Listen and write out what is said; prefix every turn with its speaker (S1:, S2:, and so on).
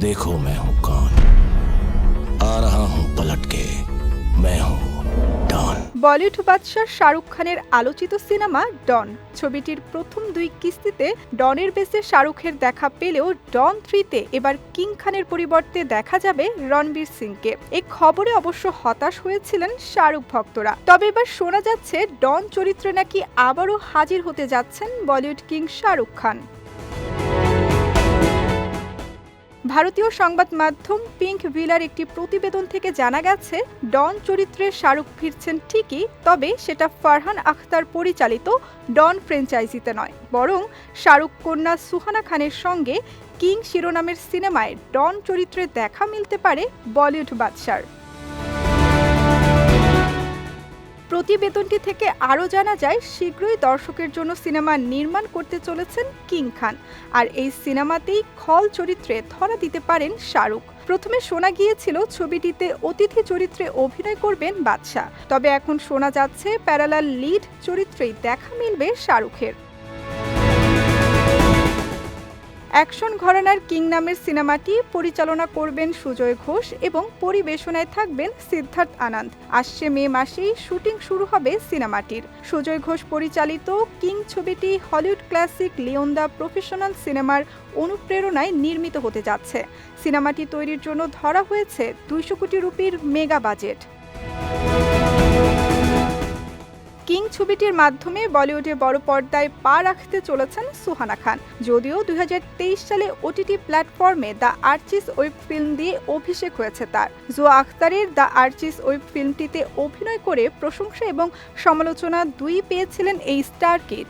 S1: देखो मैं हूं कौन आ रहा हूं पलट के मैं हूं डॉन
S2: বলিউড বাদশাহ শাহরুখ খানের আলোচিত সিনেমা ডন ছবিটির প্রথম দুই কিস্তিতে ডনের বেসে শাহরুখের দেখা পেলেও ডন থ্রিতে এবার কিং খানের পরিবর্তে দেখা যাবে রণবীর সিংকে এই খবরে অবশ্য হতাশ হয়েছিলেন শাহরুখ ভক্তরা তবে এবার শোনা যাচ্ছে ডন চরিত্রে নাকি আবারও হাজির হতে যাচ্ছেন বলিউড কিং শাহরুখ খান ভারতীয় সংবাদ মাধ্যম পিঙ্ক ভিলার একটি প্রতিবেদন থেকে জানা গেছে, ডন চরিত্রে শাহরুখ ফিরছেন ঠিকই, তবে সেটা ফারহান আখতার পরিচালিত ডন ফ্র্যাঞ্চাইজিতে নয়। বরং শাহরুখ কন্যা সুহানা খানের সঙ্গে কিং শিরোনামের সিনেমায় ডন চরিত্রে দেখা মিলতে পারে বলিউড বাদশার। প্রতিবেদনটি থেকে আরও জানা যায়, শীঘ্রই দর্শকের জন্য সিনেমা নির্মাণ করতে চলেছেন কিং খান। আর এই সিনেমাতেই খল চরিত্রে ধরা দিতে পারেন শাহরুখ। প্রথমে শোনা গিয়েছিল ছবিটিতে অতিথি চরিত্রে অভিনয় করবেন বাদশাহ। তবে এখন শোনা যাচ্ছে প্যারালাল লিড চরিত্রেই দেখা মিলবে শাহরুখের। অ্যাকশন ঘরানার কিং নামের সিনেমাটি পরিচালনা করবেন সুজয় ঘোষ এবং পরিবেশনায় থাকবেন সিদ্ধার্থ আনন্দ। আসছে মে মাসেই শুটিং শুরু হবে সিনেমাটির। সুজয় ঘোষ পরিচালিত কিং ছবিটি Hollywood classic Leon the professional সিনেমার অনুপ্রেরণায় নির্মিত হতে যাচ্ছে। সিনেমাটি তৈরির জন্য ধরা হয়েছে দুইশো কোটি রুপির মেগা বাজেট। কিং ছবিটির মাধ্যমে বলিউডের বড় পর্দায় পা রাখতে চলেছেন সুহানা খান। যদিও দুই হাজার তেইশ সালে ওটিটি প্ল্যাটফর্মে দ্য আর্চিস ওয়েব ফিল্ম দিয়ে অভিষেক হয়েছে তার। জোয়া আখতারের দ্য আর্চিস ওয়েব ফিল্মটিতে অভিনয় করে প্রশংসা এবং সমালোচনা দুই পেয়েছিলেন এই স্টার কিড।